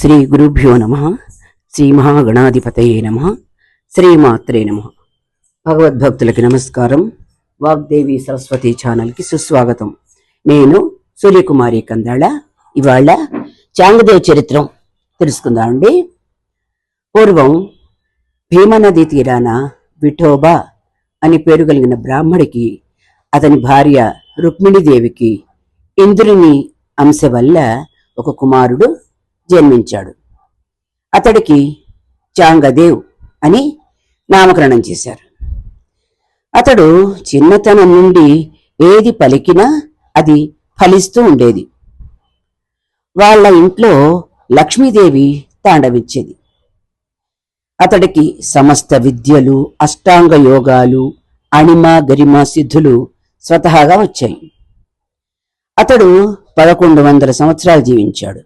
శ్రీ గురుభ్యో నమ శ్రీ మహాగణాధిపతయే నమ శ్రీమాత్రే నమ. భగవద్భక్తులకి నమస్కారం. వాగ్దేవి సరస్వతి ఛానల్కి సుస్వాగతం. నేను సూర్యకుమారి కందాళ. ఇవాళ చాంగదేవ్ చరిత్రం తెలుసుకుందామండి పూర్వం భీమనది తీరాన విఠోబా అని పేరు కలిగిన బ్రాహ్మడికి అతని భార్య రుక్మిణీదేవికి ఇంద్రుని అంశ వల్ల ఒక కుమారుడు జన్మించాడు. అతడికి చాంగదేవ్ అని నామకరణం చేశారు. అతడు చిన్నతనం నుండి ఏది పలికినా అది ఫలిస్తూ ఉండేది. వాళ్ళ ఇంట్లో లక్ష్మీదేవి తాండవిచ్చేది. అతడికి సమస్త విద్యలు అష్టాంగ యోగాలు అణిమ గరిమ సిద్ధులు స్వతహాగా వచ్చాయి. అతడు పదకొండు వందల సంవత్సరాలు జీవించాడు.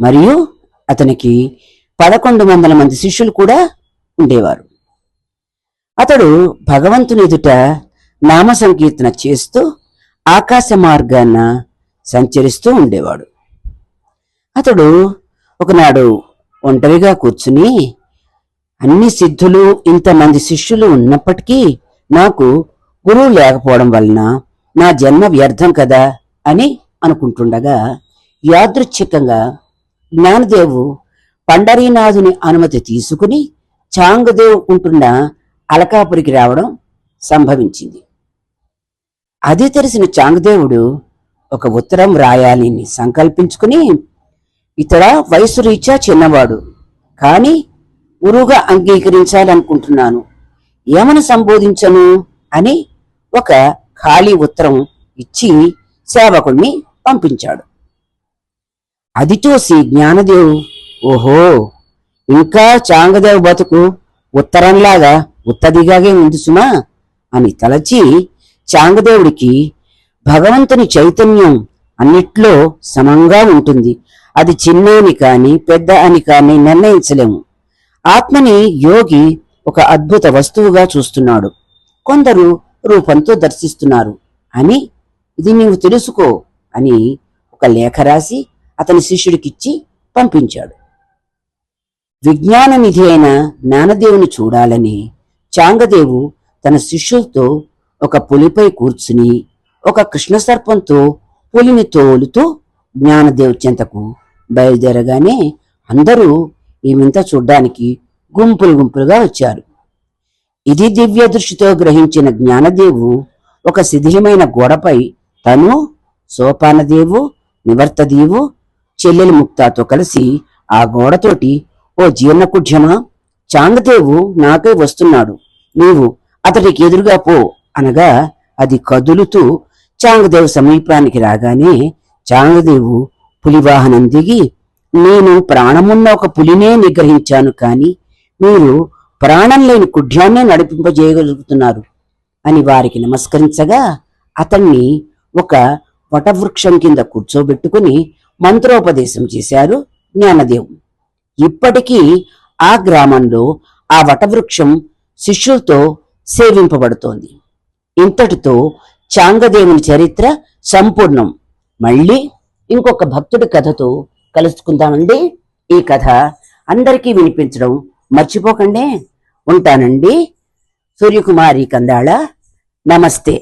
మరియు అతనికి పదకొండు వందల మంది శిష్యులు కూడా ఉండేవారు. అతడు భగవంతుని ఎదుట నామ సంకీర్తన చేస్తూ ఆకాశ మార్గాన సంచరిస్తూ ఉండేవాడు. అతడు ఒకనాడు ఒంటరిగా కూర్చుని అన్ని సిద్ధులు ఇంతమంది శిష్యులు ఉన్నప్పటికీ నాకు గురువు లేకపోవడం వలన నా జన్మ వ్యర్థం కదా? అని అనుకుంటుండగా యాదృచ్ఛికంగా జ్ఞానదేవు పండరీనాథుని అనుమతి తీసుకుని చాంగదేవ్ ఉంటున్న అలకాపురికి రావడం సంభవించింది. అది తెలిసిన చాంగదేవుడు ఒక ఉత్తరం రాయాలని సంకల్పించుకుని ఇతడ వయసు రీత్యా చిన్నవాడు కాని గురువుగా అంగీకరించాలనుకుంటున్నాను. ఏమని సంబోధించను అని ఒక ఖాళీ ఉత్తరం ఇచ్చి సేవకుణ్ణి పంపించాడు. అది చూసి జ్ఞానదేవ్ ఓహో ఇంకా చాంగదేవ్ బతుకు ఉత్తరంలాగా ఉత్తదిగాగే ఉంది సుమా అని తలచి చాంగదేవుడికి భగవంతుని చైతన్యం అన్నిట్లో సమంగా ఉంటుంది. అది చిన్న అని కాని పెద్ద అని కాని నిర్ణయించలేము. ఆత్మని యోగి ఒక అద్భుత వస్తువుగా చూస్తున్నాడు. కొందరు రూపంతో దర్శిస్తున్నారు. అని ఇది నీవు తెలుసుకో అని ఒక లేఖ రాసి అతని శిష్యుడికిచ్చి పంపించాడు. విజ్ఞాన నిధి అయిన జ్ఞానదేవుని చూడాలని చాంగదేవు తన శిష్యులతో ఒక పులిపై కూర్చుని ఒక కృష్ణ సర్పంతో పులిని తోలుతూ జ్ఞానదేవు చెంతకు బయలుదేరగానే అందరూ ఈ వింత చూడ్డానికి గుంపులు గుంపులుగా వచ్చారు. ఇది దివ్య దృష్టితో గ్రహించిన జ్ఞానదేవు ఒక శిథిలమైన గోడపై తను సోపానదేవు నివర్తదేవు చెల్లెలి ముక్తాతో కలిసి ఆ గోడతోటి ఓ జీర్ణకుఢ్యమా చాంగదేవు నాకై వస్తున్నాడు. నీవు అతడికి ఎదురుగా పో అనగా అది కదులుతూ చాంగదేవు సమీపానికి రాగానే చాంగదేవు పులివాహనం దిగి నేను ప్రాణమున్న ఒక పులినే నిగ్రహించాను కాని మీరు ప్రాణం లేని కుఢ్యాన్నే నడిపింపజేయగలుగుతున్నారు అని వారికి నమస్కరించగా అతన్ని ఒక వటవృక్షం కింద కూర్చోబెట్టుకుని మంత్రోపదేశం చేశారు జ్ఞానదేవు. ఇప్పటికీ ఆ గ్రామంలో ఆ వటవృక్షం శిష్యులతో సేవింపబడుతోంది. ఇంతటితో చాంగదేవుని చరిత్ర సంపూర్ణం. మళ్ళీ ఇంకొక భక్తుడి కథతో కలుసుకుందామండి. ఈ కథ అందరికీ వినిపించడం మర్చిపోకండి. ఉంటానండి. సూర్యకుమారి కందాళ. నమస్తే.